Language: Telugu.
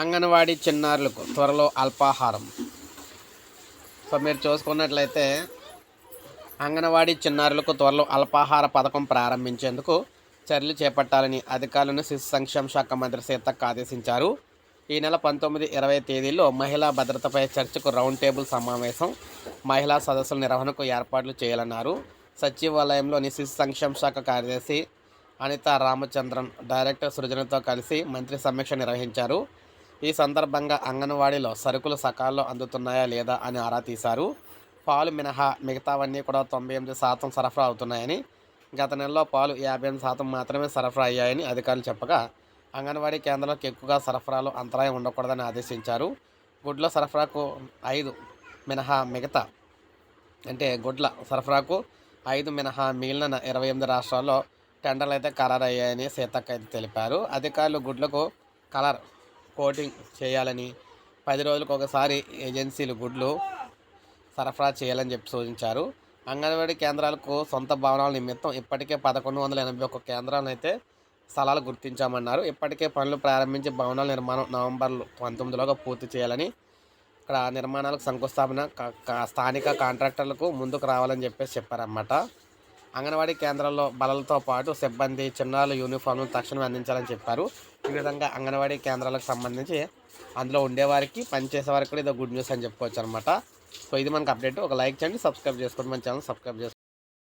అంగన్వాడీ చిన్నారులకు త్వరలో అల్పాహారం. సో మీరు చూసుకున్నట్లయితే అంగన్వాడీ చిన్నారులకు త్వరలో అల్పాహార పథకం ప్రారంభించేందుకు చర్యలు చేపట్టాలని అధికారులను శిశు సంక్షేమ శాఖ మంత్రి సీతక్క ఆదేశించారు. ఈ నెల పంతొమ్మిది ఇరవై తేదీల్లో మహిళా భద్రతపై చర్చకు రౌండ్ టేబుల్ సమావేశం మహిళా సదస్సుల నిర్వహణకు ఏర్పాట్లు చేయాలన్నారు. సచివాలయంలోని శిశు సంక్షేమ శాఖ కార్యదర్శి అనిత రామచంద్రన్ డైరెక్టర్ సృజనతో కలిసి మంత్రి సమీక్ష నిర్వహించారు. ఈ సందర్భంగా అంగన్వాడీలో సరుకులు సకాలంలో అందుతున్నాయా లేదా అని ఆరా తీశారు. పాలు మినహా మిగతావన్నీ కూడా తొంభై ఎనిమిది శాతం సరఫరా అవుతున్నాయని గత నెలలో పాలు యాభై ఎనిమిది శాతం మాత్రమే సరఫరా అయ్యాయని అధికారులు చెప్పగా అంగన్వాడీ కేంద్రాలకు ఎక్కువగా సరఫరాలో అంతరాయం ఉండకూడదని ఆదేశించారు. గుడ్ల సరఫరాకు ఐదు మినహా మిగతా అంటే గుడ్ల సరఫరాకు ఐదు మినహా మిగిలిన ఇరవై ఎనిమిది రాష్ట్రాల్లో టెండర్లు అయితే ఖరారయ్యాయని సీతక్క అయితే తెలిపారు. అధికారులు గుడ్లకు కలర్ కోటింగ్ చేయాలని పది రోజులకు ఒకసారి ఏజెన్సీలు గుడ్లు సరఫరా చేయాలని చెప్పి సూచించారు. అంగన్వాడీ కేంద్రాలకు సొంత భవనాల నిమిత్తం ఇప్పటికే పదకొండు వందల ఎనభై ఒక్క కేంద్రాలను అయితే స్థలాలు గుర్తించామన్నారు. ఇప్పటికే పనులు ప్రారంభించి భవనాల నిర్మాణం నవంబర్ పంతొమ్మిదిలోగా పూర్తి చేయాలని ఇక్కడ నిర్మాణాలకు శంకుస్థాపన స్థానిక కాంట్రాక్టర్లకు ముందుకు రావాలని చెప్పేసి చెప్పారన్నమాట. అంగన్వాడీ కేంద్రాల్లో బలలతో పాటు సిబ్బంది చిన్నారుల యూనిఫామ్ను తక్షణమే అందించాలని చెప్పారు. ఈ విధంగా అంగన్వాడీ కేంద్రాలకు సంబంధించి అందులో ఉండేవారికి పనిచేసే వారికి కూడా ఇదో గుడ్ న్యూస్ అని చెప్పుకోవచ్చు అనమాట సో ఇది మనకు అప్డేట్. ఒక లైక్ చేయండి సబ్స్క్రైబ్ చేసుకోండి. మన ఛానల్ సబ్స్క్రైబ్ చేసుకోండి.